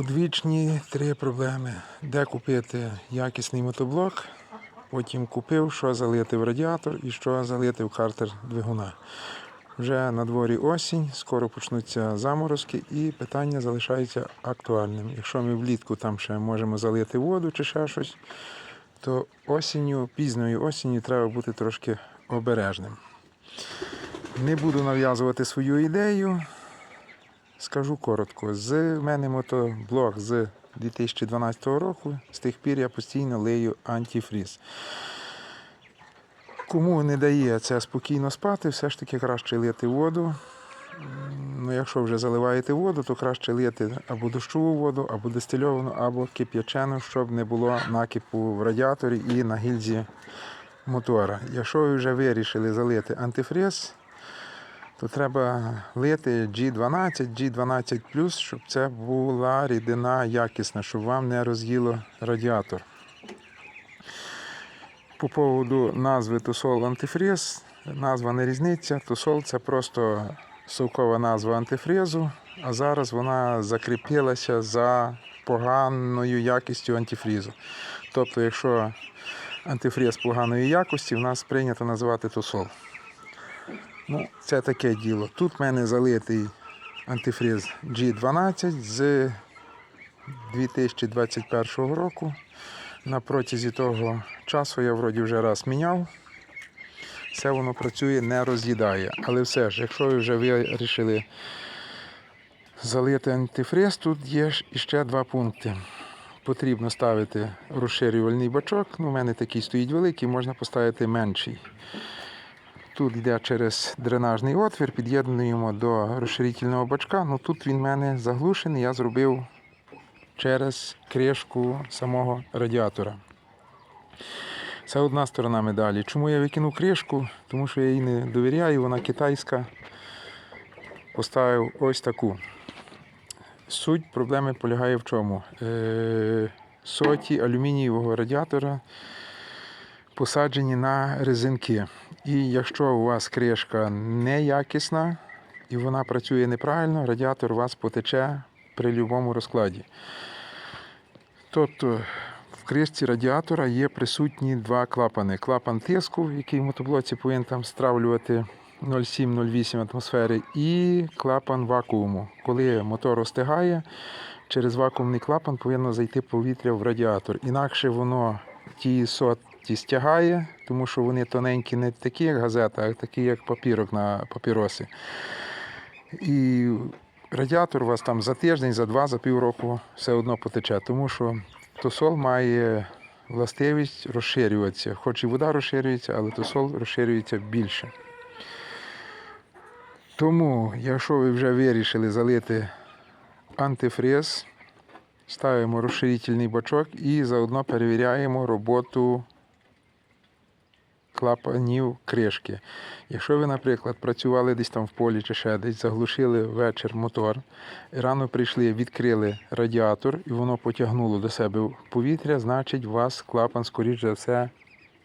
Одвічні три проблеми. Де купити якісний мотоблок, потім купив, що залити в радіатор і що залити в картер двигуна. Вже на дворі осінь, скоро почнуться заморозки і питання залишається актуальним. Якщо ми влітку там ще можемо залити воду чи ще щось, то осінню, пізньою осінню треба бути трошки обережним. Не буду нав'язувати свою ідею. Скажу коротко. З мене мотоблок з 2012 року. З тих пір я постійно лию антифріз. Кому не дає це спокійно спати, все ж таки краще лити воду. Ну, якщо вже заливаєте воду, то краще лити або дощову воду, або дистильовану, або кип'ячену, щоб не було накипу в радіаторі і на гільзі мотора. Якщо ви вже вирішили залити антифриз, то треба лити G12, G12, щоб це була рідина якісна, щоб вам не роз'їло радіатор. По поводу назви Тусол антифриз, назва не різниця. Тусол це просто совкова назва антифризу, а зараз вона закріпилася за поганою якістю антифрізу. Тобто, якщо антифриз поганої якості, в нас прийнято називати тусол. Ну, це таке діло. Тут в мене залитий антифриз G12 з 2021 року. На протязі того часу я вроді вже раз міняв. Все воно працює, не роз'їдає. Але все ж, якщо ви вже вирішили залити антифриз, тут є ж іще два пункти. Потрібно ставити розширювальний бачок. Ну, у мене такий стоїть великий, можна поставити менший. Тут йде через дренажний отвір, під'єднуємо до розширительного бачка. Ну тут він в мене заглушений, я зробив через кришку самого радіатора. Це одна сторона медалі. Чому я викинув кришку? Тому що я їй не довіряю, вона китайська. Поставив ось таку. Суть проблеми полягає в чому? Е, соті алюмінієвого радіатора посаджені на резинки. І якщо у вас кришка неякісна і вона працює неправильно, радіатор у вас потече при будь-якому розкладі. Тобто в кришці радіатора є присутні два клапани. Клапан тиску, який в мотоблоці повинен там стравлювати 0,7-0,8 атмосфери, і клапан вакууму. Коли мотор остигає, через вакуумний клапан повинно зайти повітря в радіатор. Інакше воно ті соті стягає, тому що вони тоненькі, не такі, як газета, а такі, як папірок на папіроси. І радіатор у вас там за тиждень, за два, за півроку все одно потече, тому що тосол має властивість розширюватися. Хоч і вода розширюється, але тосол розширюється більше. Тому, якщо ви вже вирішили залити антифриз, ставимо розширительний бачок і заодно перевіряємо роботу клапанів кришки. Якщо ви, наприклад, працювали десь там в полі чи ще десь, заглушили вечір мотор, рано прийшли, відкрили радіатор і воно потягнуло до себе повітря, значить у вас клапан, скоріш за все,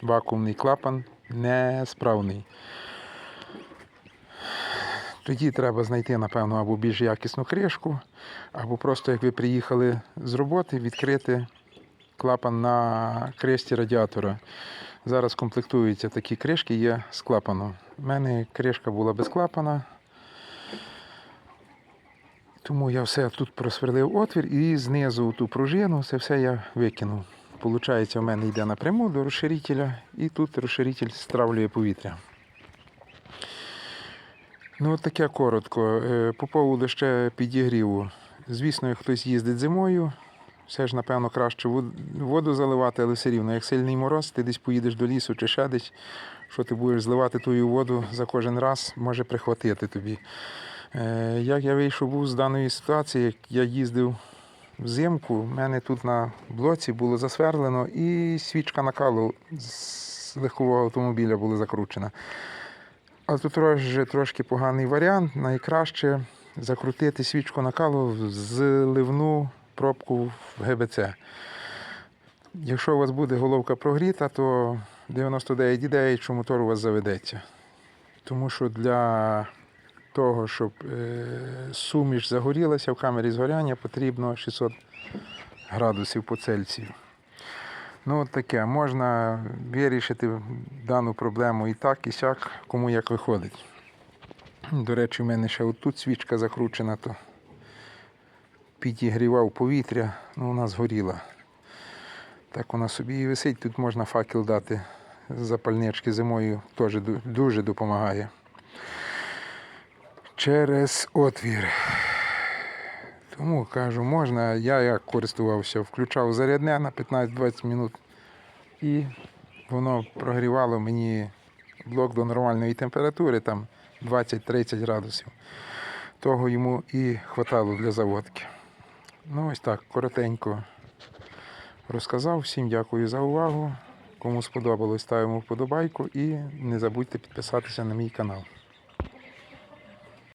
вакуумний клапан несправний. Тоді треба знайти, напевно, або більш якісну кришку, або просто як ви приїхали з роботи, відкрити клапан на кришці радіатора. Зараз комплектуються такі кришки, є з клапаном. У мене кришка була без клапана. Тому я все тут просверлив отвір і знизу ту пружину, це все я викинув. Получається, у мене йде напряму до розширителя, і тут розширитель стравлює повітря. Ну, от таке коротко. Е, По поводу ще підігріву. Звісно, хтось їздить зимою, все ж, напевно, краще воду заливати, але все рівно, як сильний мороз, ти десь поїдеш до лісу чи ще що ти будеш зливати тую воду за кожен раз, може прихватити тобі. Е, Як я вийшов був з даної ситуації, як я їздив взимку, в мене тут на блоці було засверлено і свічка накалу з легкового автомобіля була закручена. А тут трошки, трошки поганий варіант. Найкраще закрутити свічку накалу в зливну пробку в ГБЦ. Якщо у вас буде головка прогріта, то 99 ідей, що мотор у вас заведеться. Тому що для того, щоб е, суміш загорілася в камері згоряння, потрібно 600 градусів по Цельсію. Ну, от таке, можна вирішити дану проблему і так, і сяк, кому як виходить. До речі, в мене ще отут свічка закручена, то підігрівав повітря, ну вона згоріла. Так вона собі і висить. Тут можна факел дати запальнички зимою, теж дуже допомагає. Через отвір. Тому кажу, можна, я як користувався, включав зарядне на 15-20 минут і воно прогрівало мені блок до нормальної температури, там 20-30 градусів. Того йому і хватало для заводки. Ну ось так, коротенько розказав. Всім дякую за увагу. Кому сподобалось, ставимо вподобайку і не забудьте підписатися на мій канал.